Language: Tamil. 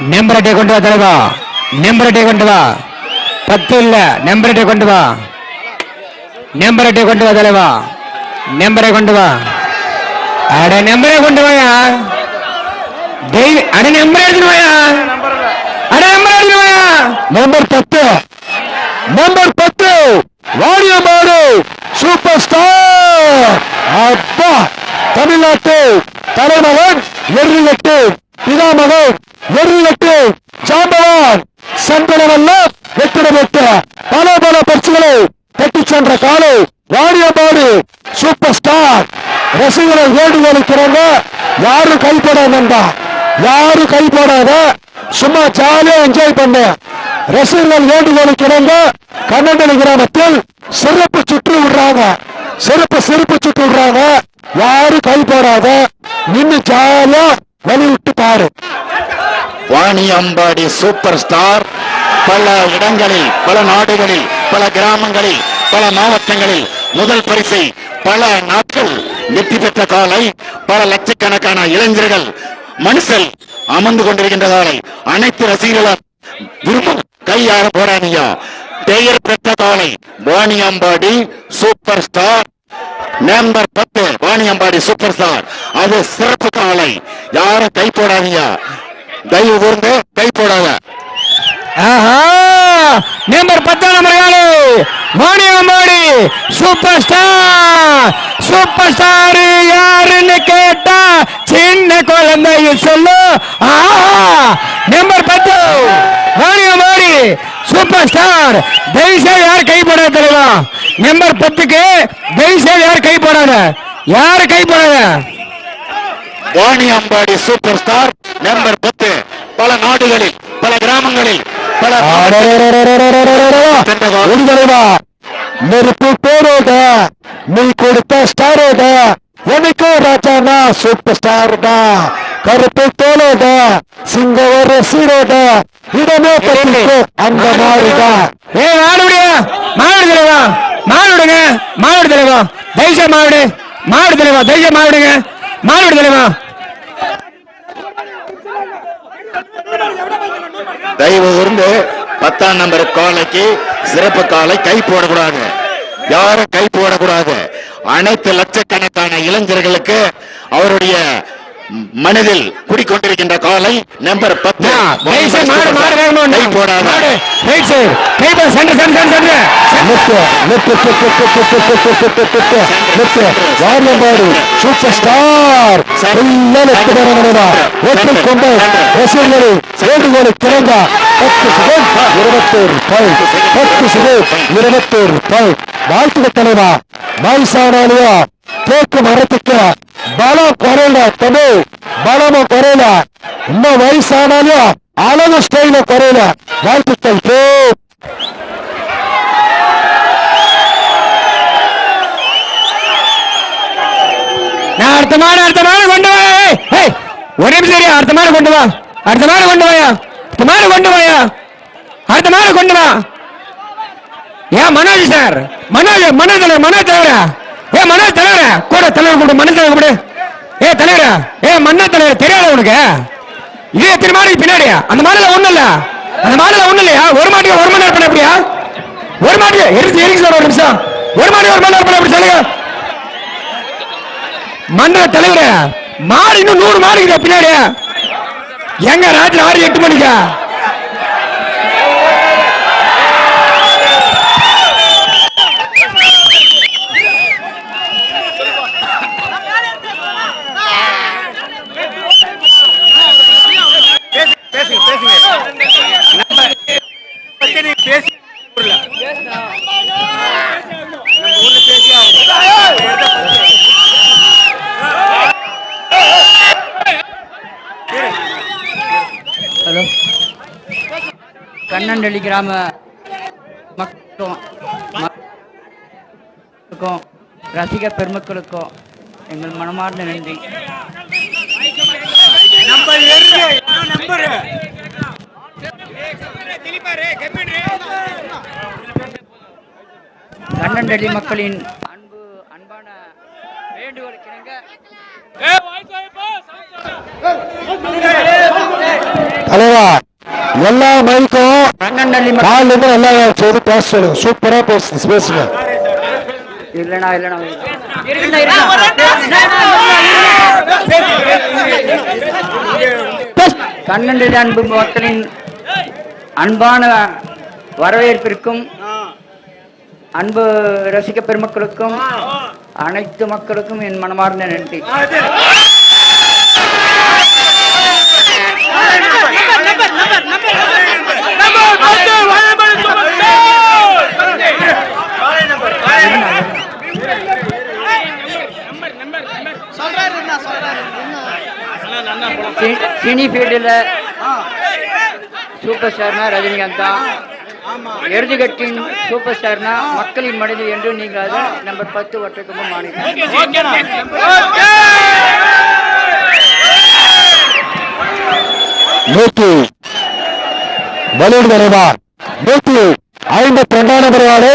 நெம்பரட்டை கொண்டு வா தலைவா. நெம்பரட்டை கொண்டு வா. பத்து இல்ல நெம்பரட்டை கொண்டு வா. நெம்பரட்டை கொண்டு வா தலைவா. நெம்பரை கொண்டு வா. அட நெம்பரை கொண்டு வாயா. தெய்வ அட நெம்பரை எடுத்துட்டு வாயா. அட நம்பரை எடுத்துட்டு வாயா. நம்பர் பத்து. நம்பர் பத்து. வாரியமாடு சூப்பர் ஸ்டார். அப்பா தமிழ்நாட்டு தலைமகன் எருளட்டு வெற்றிடப்பட்ட பல பல பரிசுகளை தட்டி சென்ற காலை வாடியபாடு சூப்பர் ஸ்டார். ரசிகரை வேண்டுகோளுக்கிறாங்க யாரும் கைப்படாதா யாரும் கைப்படாத? சும்மா ஜாலியா என்ஜாய் பண்ண. ரசிகர்கள் வேண்டுகோளுக்கு இணங்க கண்ணண்டலி கிராமத்தில் சிறப்பு சுற்று விடுறாங்க. சிறப்பு சிறப்பு சுற்று விடுறாங்க. யாரும் கை போடாத நின்னு ஜாலியா வழி விட்டு பாரு. வாணியம்பாடி சூப்பர் ஸ்டார் பல இடங்களில் பல நாடுகளில் பல கிராமங்களில் பல மாவட்டங்களில் முதல் பரிசை பல நாட்கள் வெற்றி பெற்ற காலை பல லட்சக்கணக்கான இளைஞர்கள் மனுஷல் அமர்ந்து கொண்டிருக்கின்ற காலை. அனைத்து ரசிகர்களும் விரும்பும் கையாள போராணியா பெயர் பெற்ற காலை வாணியம்பாடி சூப்பர் ஸ்டார் நம்பர் பத்து வாணியம்பாடி சூப்பர் ஸ்டார் அது சிறப்பு காலை. யாரும் கை போடாதீங்க. கை போடாத ஆஹா! நம்பர் பத்தாம் நம்பர் காலு. Vaniyambadi super star super star யாருன்னு கேட்டா சின்ன குழந்தைய சொல்லு. நம்பர் பத்து. வாணியம்பாடி சூப்பர் ஸ்டார் தயவுசெய்து யார் கை போடாத தெரியுமா? நம்பர் பத்துக்கு தயவுசெய்து யார் கை போடாத? யார் கை போடாத? வாணியம்பாடி சூப்பர் ஸ்டார் நம்பர் பத்து பல நாடுகளில் பல கிராமங்களில் ஒருதலைவா நெருப்பு பேரோட நீ கொடுத்த ஸ்டாரோட எனக்கு ராஜானா சூப்பர் ஸ்டார் தான் கருப்பு தோலோட சிங்க ஒரு சீரோட இடமே பத்திக்கு அந்த மாதிரிதான் ஏ மாடுடியா மாடு தலைவா? மாடுடுங்க மாடு தலைவா? தைச மாடு. மாடு தலைவா? தைச மாடுங்க மாடு தலைவா? தயவு கூர்ந்து பத்தாம் நம்பர் காலைக்கு சிறப்பு காலை கை போடக்கூடாது யாரும் கை போடக்கூடாது அனைத்து லட்சக்கணக்கான இளைஞர்களுக்கு அவருடைய மனதில் குடிக்கொண்டிருக்கின்ற காலை நம்பர் பத்து வாரியம்பாடு சூப்பர் ஸ்டார் ஒற்றுக்கொண்டு ரசிகர்களை வேண்டுகோளை திறந்தார் பத்து செகண்ட் இருபத்தோரு பாயிண்ட் பத்து செகண்ட் இருபத்தோரு பாயிண்ட் வாழ்த்துக தலைவா வயசானாலியா தேக்கு மரத்துக்கு பலம் குறையல தமிழ் பலமும் குறையல இன்னும் வயசானாலும் அழகு ஸ்டைல குறையல வாழ்த்துக்கள் போ. நான் அடுத்த மாடு அடுத்த மாடு கொண்டு வா. ஒரே ஏய் ஒரு அடுத்த மாடு கொண்டு வா. அடுத்த மாடு கொண்டு வாயா. அடுத்த மாடு கொண்டு வாயா அடுத்த மாடு கொண்டு வா. ஏன் மனோஜ் சார் மனோஜ் மனோஜ் தலைவர் மனோஜ் தலைவரா? ஏ மனோஜ் தலைவரா? கூட தலைவர் கூட மனோஜ் தலைவர் கூட ஏ தலைவரா? ஏ மன்னா தலைவர்? தெரியாத உனக்கு? இது எத்தனை மாடுக்கு பின்னாடியா? அந்த மாடுல ஒண்ணும் இல்ல. அந்த மாடுல ஒண்ணும் இல்லையா? ஒரு மாட்டுக்கு ஒரு மணி நேரம் பண்ண எப்படியா? ஒரு மாட்டுக்கு எரிச்சு எரிச்சு சார் ஒரு நிமிஷம். ஒரு மாட்டுக்கு ஒரு மணி நேரம் பண்ண எப்படி சொல்லுங்க? மன்ற தலைவரே மாடு இன்னும் நூறு மாடு பின்னாடியா? எங்க ராத்திரி ஆறு எட்டு மணிக்கா? கண்ணண்டள்ளி கிராம மக்களுக்கும் மக்களுக்கும் ரசிக பெருமக்களுக்கும் எங்கள் மனமார்ந்த நன்றி. கண்ணண்டள்ளி மக்களின் அன்பு அன்பான வேண்டுகோளுக்கிணங்க தலைவா எல்லா மைக்கும் காலில இருந்து நல்லா செய்து பேச சொல்லுங்க சூப்பரா பேசு பேசுங்க. இல்லைண்ணா இல்லைண்ணா. அன்பு மக்களின் அன்பான வரவேற்பிற்கும் அன்பு ரசிக பெருமக்களுக்கும் அனைத்து மக்களுக்கும் என் மனமார்ந்த நன்றி. சினி ஃபீல்டில் சூப்பர் ஸ்டார்னா ரஜினிகாந்த் தான். எருதுகட்டின் சூப்பர் ஸ்டார்னா மக்களின் மனதில் என்று நீங்கள் அதை நம்பர் பத்து மாநிலம் நூத்தி வலியுறு தலைவா நூத்தி ஐம்பத்தி ரெண்டாம் நம்பர் வாடை